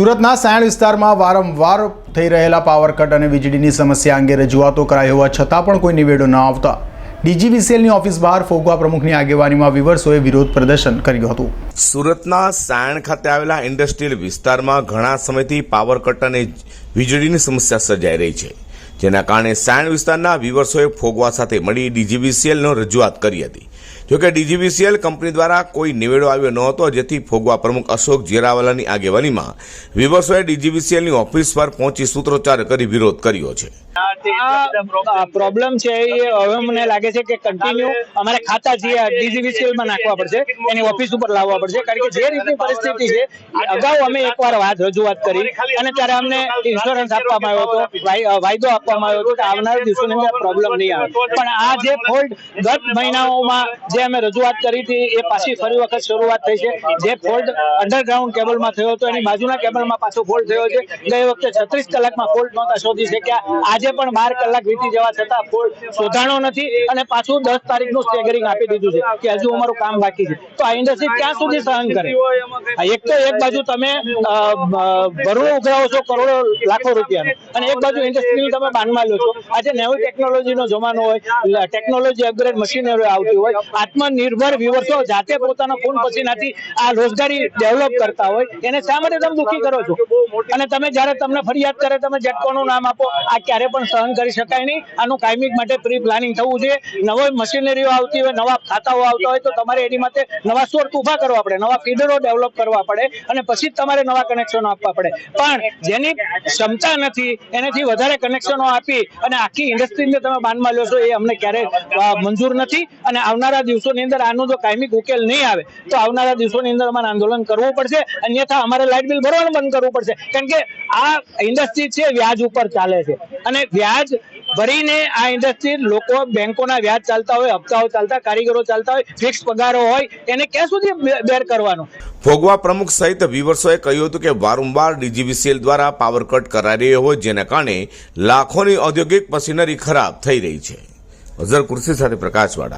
સુરતના સાયણ વિસ્તારમાં વારંવાર થઈ રહેલા પાવર કટ અને વીજળીની સમસ્યા અંગે રજૂઆતો કરાઈ હોવા છતાં પણ કોઈ નિવેડો ન આવતા. ડીજીવીસીએલની ઓફિસ બહાર ફોગવા પ્રમુખની આગેવાનીમાં વિવર્સોએ વિરોધ પ્રદર્શન કર્યું હતું. સુરતના સાયણ ખાતે આવેલા ઇન્ડસ્ટ્રીયલ વિસ્તારમાં ઘણા સમયથી પાવર કટ અને વીજળીની સમસ્યા સર્જાઈ રહી છે. જેના કારણે સાયણ વિસ્તારના વિવર્સોએ ફોગવા સાથે મળી ડીજીવીસીએલનો રજૂઆત કરી હતી. જોકે ડીજીવીસીએલ કંપની દ્વારા કોઈ નિવેડો આવ્યો ન હતો, જેથી ફોગવા પ્રમુખ અશોક જેરાવાલાની આગેવાનીમાં વિવર્સોએ ડીજીવીસીએલની ઓફિસ પર પહોંચી સૂત્રોચ્ચાર કરી વિરોધ કર્યો છે. પ્રોબ્લેમ છે એ હવે મને લાગે છે કે કન્ટિન્યુ અમારે ખાતા જે ડીજીવીસીએલમાં નાખવા પડશે, એની ઓફિસ ઉપર લાવવા પડશે, કારણ કે જે રીતની પરિસ્થિતિ છે, અગાઉ અમે એકવાર વાત રજૂઆત કરી અને ત્યારે અમને ઇન્સ્યોરન્સ આપવામાં આવ્યો હતો વાયદો આપવામાં આવ્યો હતો કે આવનારા દિવસોની અંદર પ્રોબ્લેમ નહીં આવે. પણ આ જે ફોલ્ટ ગત મહિનાઓમાં જે અમે રજૂઆત કરી હતી એ પાછી ફરી વખત શરૂઆત થઈ છે. જે ફોલ્ટ અંડરગ્રાઉન્ડ કેબલમાં થયો હતો એની બાજુના કેબલમાં પાછો ફોલ્ટ થયો છે. ગઈ વખતે છત્રીસ કલાકમાં ફોલ્ટ નહોતા શોધી શક્યા. આજે પણ બાર કલાક વીતી જવા છતાં ફોલ્ટ શોધાણો નથી અને પાછું દસ તારીખનું સ્ટેગરિંગ આપી દીધું છે કે હજુ અમારું કામ બાકી છે. તો આ ઇન્ડસ્ટ્રી ક્યાં સુધી સહન કરે? એક તો એક બાજુ તમે અ, ઉઘરાવો છો કરોડો લાખો રૂપિયાનું. અને એક બાજુ ઇન્ડસ્ટ્રીનું તમે બાનમાં લો છો. આજે નવી ટેકનોલોજીનો જમાનો હોય ટેકનોલોજી અપગ્રેડ મશીનરી આવતી હોય આત્મનિર્ભર વિવર્તો જાતે પોતાના ખૂન પસીનાથી આ રોજગારી ડેવલપ કરતા હોય, એને શા માટે તમે દુઃખી કરો છો? અને તમે જ્યારે તમને ફરિયાદ કરે, તમે જેટકોનું નામ આપો, આ ક્યારે પણ સહન કરી શકાય નહીં. આનું કાયમિક માટે પ્રી પ્લાનિંગ થવું જોઈએ. નવી મશીનરીઓ આવતી હોય, નવા ખાતાઓ આવતા હોય, તો તમારે એની માટે નવા સોર્સ ઊભા કરવા પડે, નવા ફીડરો ડેવલપ કરવા પડે, અને પછી તમારે નવા કનેક્શનો આપવા પડે. પણ જેની ક્ષમતા નથી, એનાથી વધારે કનેક્શનો આપી અને આખી ઇન્ડસ્ટ્રીને તમે બાનમાં લો છો, એ અમને ક્યારેય મંજૂર નથી. અને આવનારા દિવસોની અંદર આનું જો કાયમિક ઉકેલ નહીં આવે, તો આવનારા દિવસોની અંદર અમારે આંદોલન કરવું પડશે, અન્યથા અમારે લાઇટ બિલ ભરવાનું બંધ કરવું પડશે. કારણ કે આ ઇન્ડસ્ટ્રી છે, વ્યાજ ઉપર ચાલે છે. અને વ્યાજ ભરીને આ ઇન્ડસ્ટ્રી લોકો બેંકોના વ્યાજ ચાલતા હોય, હપ્તાઓ ચાલતા, કારીગરો ચાલતા હોય, ફિક્સ પગારો હોય, એને ક્યાં સુધી બેર કરવાનો? ભોગવા પ્રમુખ સહિત વિવર્સોએ કહ્યું હતું કે વારંવાર ડીજીવીસીએલ દ્વારા પાવર કટ કરાઈ રહ્યો હોય, જેના કારણે લાખોની ઔદ્યોગિક મશીનરી ખરાબ થઈ રહી છે. અઝર કુર્સી સાથે પ્રકાશવાળા.